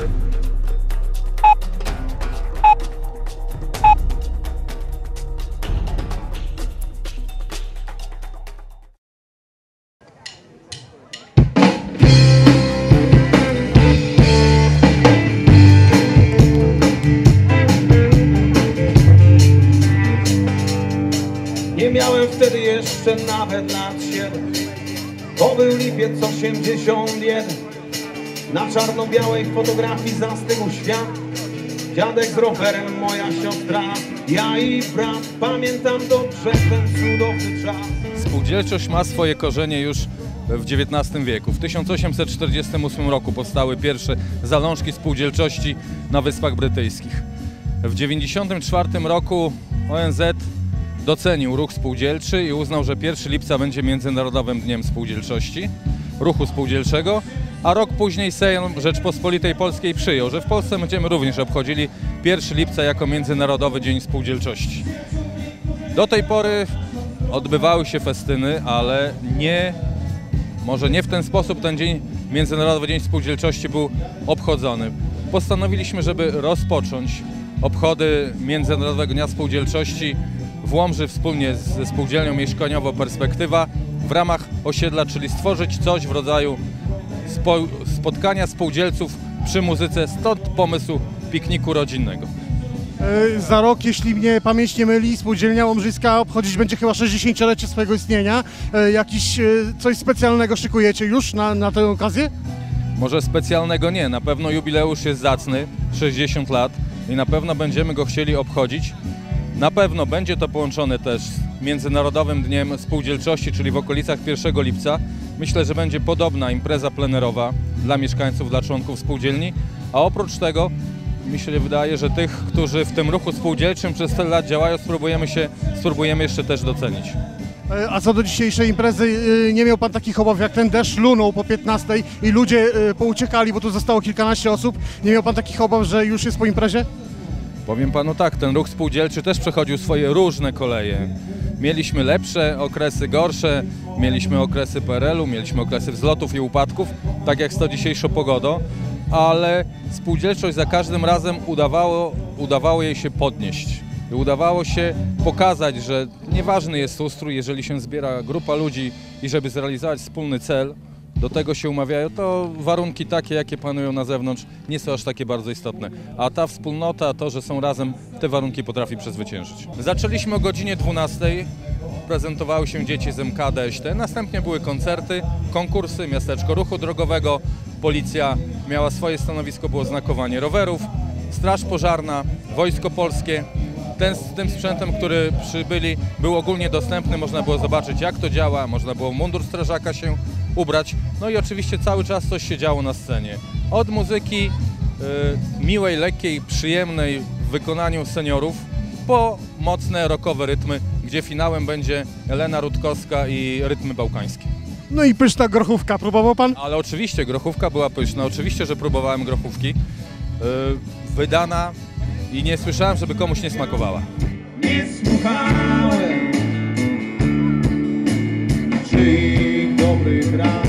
Nie miałem wtedy jeszcze nawet lat siedem. To był lipiec 81 Na czarno-białej fotografii zastygł świat Dziadek z rowerem, moja siostra Ja i brat Pamiętam dobrze ten cudowny czas Spółdzielczość ma swoje korzenie już w XIX wieku. W 1848 roku powstały pierwsze zalążki spółdzielczości na Wyspach Brytyjskich. W 1994 roku ONZ docenił ruch spółdzielczy i uznał, że 1 lipca będzie Międzynarodowym Dniem Spółdzielczości, ruchu spółdzielczego, a rok później Sejm Rzeczpospolitej Polskiej przyjął, że w Polsce będziemy również obchodzili 1 lipca jako Międzynarodowy Dzień Spółdzielczości. Do tej pory odbywały się festyny, ale nie, może nie w ten sposób ten dzień, Międzynarodowy Dzień Spółdzielczości był obchodzony. Postanowiliśmy, żeby rozpocząć obchody Międzynarodowego Dnia Spółdzielczości w Łomży wspólnie ze spółdzielnią mieszkaniowo Perspektywa w ramach osiedla, czyli stworzyć coś w rodzaju spo, spotkania spółdzielców przy muzyce, stąd pomysł pikniku rodzinnego. Za rok, jeśli mnie pamięć nie myli, spółdzielnia Łomżyska obchodzić będzie chyba 60-lecie swojego istnienia. Jakiś e, coś specjalnego szykujecie już na, na tę okazję? Może specjalnego nie, na pewno jubileusz jest zacny, 60 lat i na pewno będziemy go chcieli obchodzić. Na pewno będzie to połączone też z Międzynarodowym Dniem Spółdzielczości, czyli w okolicach 1 lipca. Myślę, że będzie podobna impreza plenerowa dla mieszkańców, dla członków spółdzielni, a oprócz tego mi się wydaje, że tych, którzy w tym ruchu spółdzielczym przez tyle lat działają, spróbujemy się, spróbujemy jeszcze też docenić. E, A co do dzisiejszej imprezy, e, nie miał pan takich obaw, jak ten deszcz lunął po 15 i ludzie e, pouciekali, bo tu zostało kilkanaście osób. Nie miał pan takich obaw, że już jest po imprezie? Powiem panu tak, ten ruch spółdzielczy też przechodził swoje różne koleje. Mieliśmy lepsze okresy, gorsze, mieliśmy okresy PRL-u, mieliśmy okresy wzlotów i upadków, tak jak z to dzisiejszą pogodą, ale spółdzielczość za każdym razem udawało, udawało jej się podnieść. Udawało się pokazać, że nieważny jest ustrój, jeżeli się zbiera grupa ludzi i żeby zrealizować wspólny cel, do tego się umawiają, to warunki takie, jakie panują na zewnątrz, nie są aż takie bardzo istotne. A ta wspólnota, to, że są razem, te warunki potrafi przezwyciężyć. Zaczęliśmy o godzinie 12. Prezentowały się dzieci z MKD ŚT. Następnie były koncerty, konkursy, miasteczko ruchu drogowego. Policja miała swoje stanowisko, było znakowanie rowerów. Straż pożarna, Wojsko Polskie, ten, z tym sprzętem, który przybyli, był ogólnie dostępny, można było zobaczyć jak to działa, można było mundur strażaka się ubrać. No i oczywiście cały czas coś się działo na scenie. Od muzyki y, miłej, lekkiej, przyjemnej w wykonaniu seniorów, po mocne rockowe rytmy, gdzie finałem będzie Elena Rutkowska i rytmy bałkańskie. No i pyszna grochówka, próbował pan? Ale oczywiście grochówka była pyszna, oczywiście, że próbowałem grochówki. Yy, wydana i nie słyszałem, żeby komuś nie smakowała. Nie słuchałem alegra.